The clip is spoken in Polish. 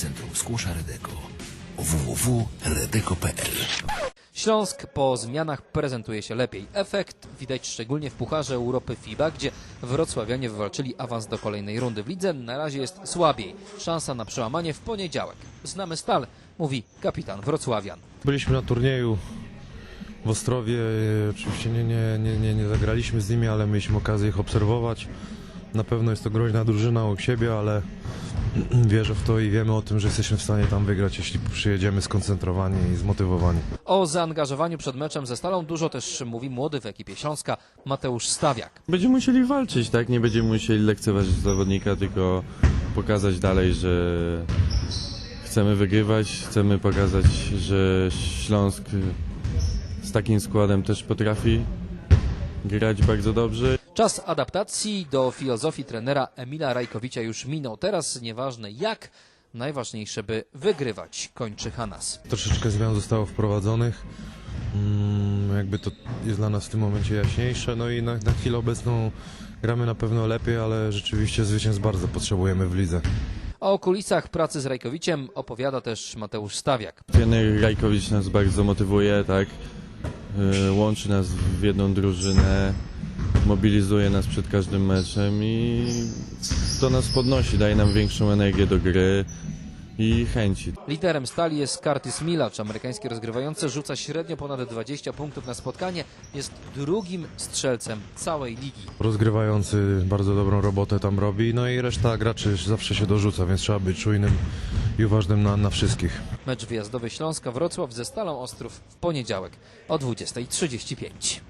Centrum Skłosza Redeko www.redeko.pl Śląsk po zmianach prezentuje się lepiej. Efekt widać szczególnie w Pucharze Europy FIBA, gdzie wrocławianie wywalczyli awans do kolejnej rundy. W lidze na razie jest słabiej. Szansa na przełamanie w poniedziałek. Znamy stal, mówi kapitan Wrocławian. Byliśmy na turnieju w Ostrowie. Oczywiście nie, nie, nie, nie, nie zagraliśmy z nimi, ale mieliśmy okazję ich obserwować. Na pewno jest to groźna drużyna u siebie, ale wierzę w to i wiemy o tym, że jesteśmy w stanie tam wygrać, jeśli przyjedziemy skoncentrowani i zmotywowani. O zaangażowaniu przed meczem ze Stalą dużo też mówi młody w ekipie Śląska Mateusz Stawiak. Będziemy musieli walczyć, tak? Nie będziemy musieli lekceważyć zawodnika, tylko pokazać dalej, że chcemy wygrywać, chcemy pokazać, że Śląsk z takim składem też potrafi grać bardzo dobrze. Czas adaptacji do filozofii trenera Emila Rajkowicza już minął. Teraz nieważne jak, najważniejsze by wygrywać, kończy Hanas. Troszeczkę zmian zostało wprowadzonych. Mm, jakby to jest dla nas w tym momencie jaśniejsze. No i na, na chwilę obecną gramy na pewno lepiej, ale rzeczywiście zwycięstw bardzo potrzebujemy w lidze. O kulisach pracy z Rajkowiciem opowiada też Mateusz Stawiak. Trener Rajkowicz nas bardzo motywuje, tak? Yy, Łączy nas w jedną drużynę, mobilizuje nas przed każdym meczem i to nas podnosi, daje nam większą energię do gry i chęci. Liderem stali jest Curtis Milacz. Amerykański rozgrywający rzuca średnio ponad 20 punktów na spotkanie. Jest drugim strzelcem całej ligi. Rozgrywający bardzo dobrą robotę tam robi, no i reszta graczy zawsze się dorzuca, więc trzeba być czujnym i uważnym na, na wszystkich. Mecz wyjazdowy Śląska Wrocław ze Stalą Ostrów w poniedziałek o 20.35.